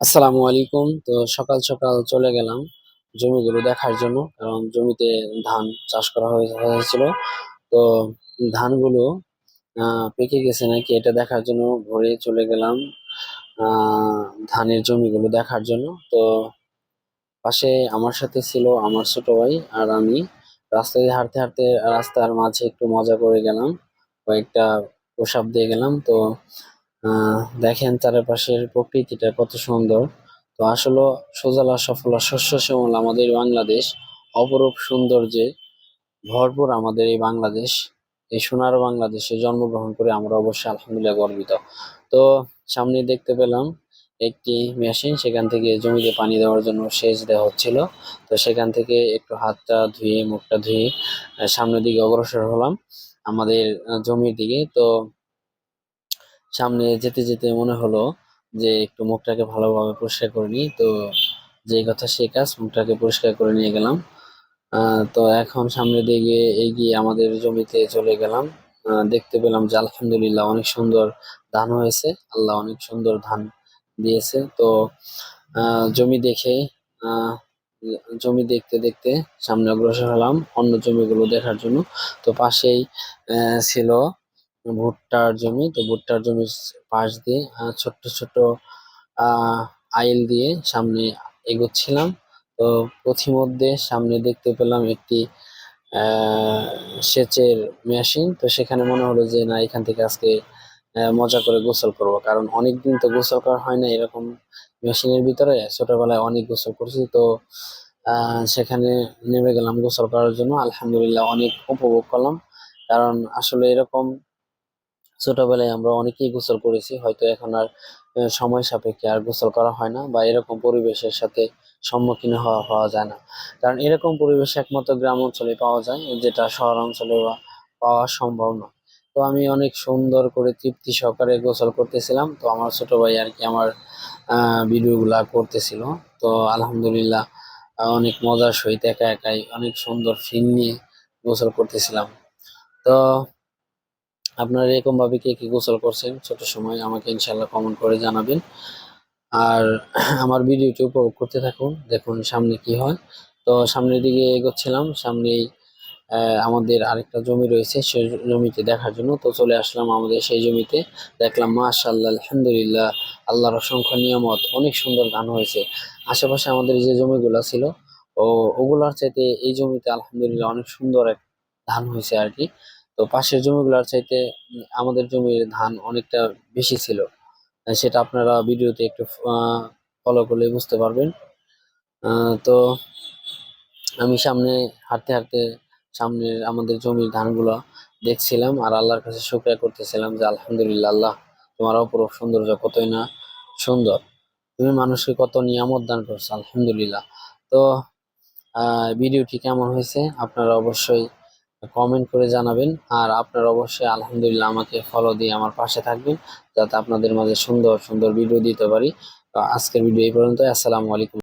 আসসালামু আলাইকুম। তো সকাল সকাল চলে গেলাম জমিগুলো দেখার জন্য, কারণ জমিতে ধান চাষ করা হয়েছিল তো ধানগুলো পেকে গেছে নাকি এটা দেখার জন্য ভোরে চলে গেলাম ধানের জমিগুলো দেখার জন্য। তো পাশে আমার সাথে ছিল আমার ছোট ভাই আর আমি। রাস্তায় হাঁটতে হাঁটতে রাস্তার মাঝে একটু মজা করে গেলাম, কয়েকটা প্রসাব দিয়ে গেলাম। তো দেখেন চারপাশের প্রকৃতিটা কত সুন্দর। তো আসলে সুজলা সফলা শস্য শ্যামল আমাদের বাংলাদেশ। অপরূপ সৌন্দর্যে ভরপুর আমাদের এই বাংলাদেশ। এই সোনার বাংলাদেশে জন্মগ্রহণ করে আমরা অবশ্যই আলহামদুলিল্লাহ গর্বিত। তো সামনে দেখতে পেলাম একটি মেশিন, সেখান থেকে জমিতে পানি দেওয়ার জন্য সেচ দেওয়া হচ্ছিল। তো সেখান থেকে একটু হাতটা ধুয়ে, মুখটা ধুয়ে সামনের দিকে অগ্রসর হলাম আমাদের জমির দিকে। তো সামনে যেতে যেতে মনে হলো যে একটু মুখটাকে ভালোভাবে পরিষ্কার করে নিই। তো যে কথা সেই কাজ, মুখটাকে পরিষ্কার করে নিয়ে গেলাম। তো এখন সামনে দিকে এগিয়ে আমাদের জমিতে চলে গেলাম। দেখতে পেলাম যে আলহামদুলিল্লাহ অনেক সুন্দর ধান হয়েছে। আল্লাহ অনেক সুন্দর ধান দিয়েছে। তো জমি দেখে জমি দেখতে দেখতে সামনে অগ্রসর হলাম অন্য জমিগুলো দেখার জন্য। তো পাশেই ছিল ভুট্টার জমি, তো ভুট্টার জমির পাশ দিয়ে ছোট্ট ছোট আইল দিয়ে সামনে এগোচ্ছিলাম। তো পথিমধ্যে সামনে দেখতে পেলাম একটি সেচের মেশিন। তো সেখানে মনে হলো যে, না, এখান থেকে আজকে মজা করে গোসল করব। কারণ অনেকদিন তো গোসল করা হয় না এরকম মেশিনের ভিতরে। ছোটবেলায় অনেক গোসল করছি। তো সেখানে নেমে গেলাম গোসল করার জন্য। আলহামদুলিল্লাহ অনেক উপভোগ করলাম। কারণ আসলে এরকম ছোটবেলায় আমরা অনেকেই গোসল করেছি, হয়তো এখন আর সময় সাপেক্ষে আর গোসল করা হয় না বা এরকম পরিবেশের সাথে সম্মুখীন হওয়া হওয়া যায় না। কারণ এরকম পরিবেশ একমাত্র গ্রাম অঞ্চলে পাওয়া যায়, যেটা শহর অঞ্চলে পাওয়া সম্ভব নয়। তো আমি অনেক সুন্দর করে তৃপ্তি সহকারে গোসল করতেছিলাম, তো আমার ছোট ভাই আর কি আমার ভিডিওগুলা করতেছিল। তো আলহামদুলিল্লাহ অনেক মজার সহিত একা একাই অনেক সুন্দর ফিল নিয়ে গোসল করতেছিলাম। তো আপনারা এরকম ভাবে কে কি গোসল করছেন, ছোট সময় আমাকে ইনশাল্লাহ কমেন্ট করে জানাবেন। আর আমার ভিডিওটি উপভোগ করতে থাকুন, দেখুন সামনে কি হয়। তো সামনের দিকে এগোচ্ছিলাম, সামনেই আমাদের আরেকটা জমি রয়েছে সেই জমিতে দেখার জন্য। তো চলে আসলাম আমাদের সেই জমিতে, দেখলাম মাশাআল্লাহ, আলহামদুলিল্লাহ, আল্লাহর অসংখ্য নিয়ামত, অনেক সুন্দর ধান হয়েছে। আশেপাশে আমাদের যে জমিগুলো ছিল, ও, ওগুলার চাইতে এই জমিতে আলহামদুলিল্লাহ অনেক সুন্দর এক ধান হয়েছে আর কি। তো পাশের জমিগুলোর চাইতে আমাদের জমির ধান অনেকটা বেশি ছিল। সেটা আপনারা ভিডিওতে একটু ফলো করলে বুঝতে পারবেন। তো আমি সামনে হাঁটতে হাঁটতে সামনে আমাদের জমির ধানগুলো দেখছিলাম আর আল্লাহর কাছে শুক্রিয়া করতেছিলাম যে আলহামদুলিল্লাহ আল্লাহ তোমার অপরূপ সৌন্দর্য কতই না সুন্দর। তুমি মানুষকে কত নিয়ামত দান করছ, আলহামদুলিল্লাহ। তো ভিডিওটি কেমন হয়েছে আপনারা অবশ্যই কমেন্ট করে জানাবেন। আর আপনারা অবশ্যই আলহামদুলিল্লাহ আমাকে ফলো দিয়ে আমার পাশে থাকবেন, যাতে আপনাদের মাঝে সুন্দর সুন্দর ভিডিও দিতে পারি। আজকের ভিডিও এই পর্যন্ত আসসালামু আলাইকুম।